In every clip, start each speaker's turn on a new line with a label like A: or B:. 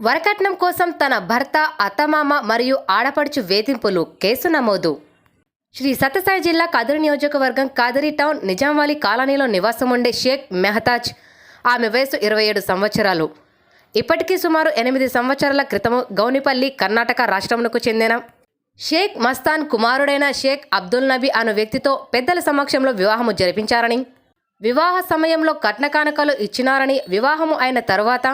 A: వరకట్నం కోసం తన భర్త అత్తమామ మరియు ఆడపడుచు వేధింపులు కేసు నమోదు. శ్రీ సత్యసాయి జిల్లా కదిరి నియోజకవర్గం కదిరి టౌన్ నిజాంవాలి కాలనీలో నివాసం ఉండే షేక్ మెహతాజ్. ఆమె వయసు ఇరవై ఏడు సంవత్సరాలు. ఇప్పటికీ సుమారు ఎనిమిది సంవత్సరాల క్రితము గౌనిపల్లి కర్ణాటక రాష్ట్రమునకు చెందిన షేక్ మస్తాన్ కుమారుడైన షేక్ అబ్దుల్ నబీ అను వ్యక్తితో పెద్దల సమక్షంలో వివాహము జరిపించారని వివాహ సమయంలో కట్నకానుకలు ఇచ్చినారని వివాహము అయిన తర్వాత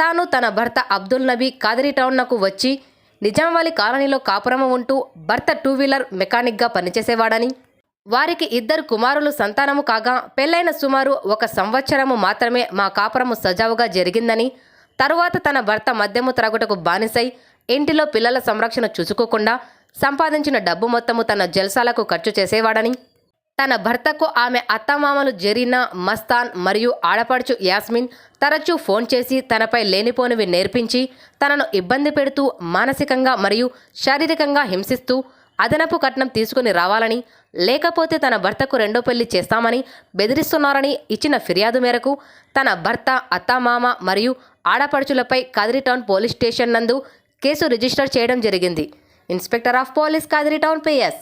A: తాను తన భర్త అబ్దుల్ నబీ కాదరి టౌన్నకు వచ్చి నిజాంవాలి కాలనీలో కాపురము ఉంటూ భర్త టూ వీలర్ మెకానిక్గా పనిచేసేవాడని వారికి ఇద్దరు కుమారులు సంతానము కాగా పెళ్ళైన సుమారు ఒక సంవత్సరము మాత్రమే మా కాపురము సజావుగా జరిగిందని తరువాత తన భర్త మద్యము త్రాగుటకు బానిసై ఇంటిలో పిల్లల సంరక్షణ చూసుకోకుండా సంపాదించిన డబ్బు మొత్తము తన జల్సాలకు ఖర్చు చేసేవాడని తన భర్తకు ఆమె అత్తమామలు జరీనా మస్తాన్ మరియు ఆడపడుచు యాస్మిన్ తరచూ ఫోన్ చేసి తనపై లేనిపోనివి నేర్పించి తనను ఇబ్బంది పెడుతూ మానసికంగా మరియు శారీరకంగా హింసిస్తూ అదనపు కట్నం తీసుకుని రావాలని లేకపోతే తన భర్తకు రెండో పెళ్ళి చేస్తామని బెదిరిస్తున్నారని ఇచ్చిన ఫిర్యాదు మేరకు తన భర్త అత్తమామ మరియు ఆడపడుచులపై కదిరిటౌన్ పోలీస్ స్టేషన్ నందు కేసు రిజిస్టర్ చేయడం జరిగింది. Inspector of police Kadiri town PS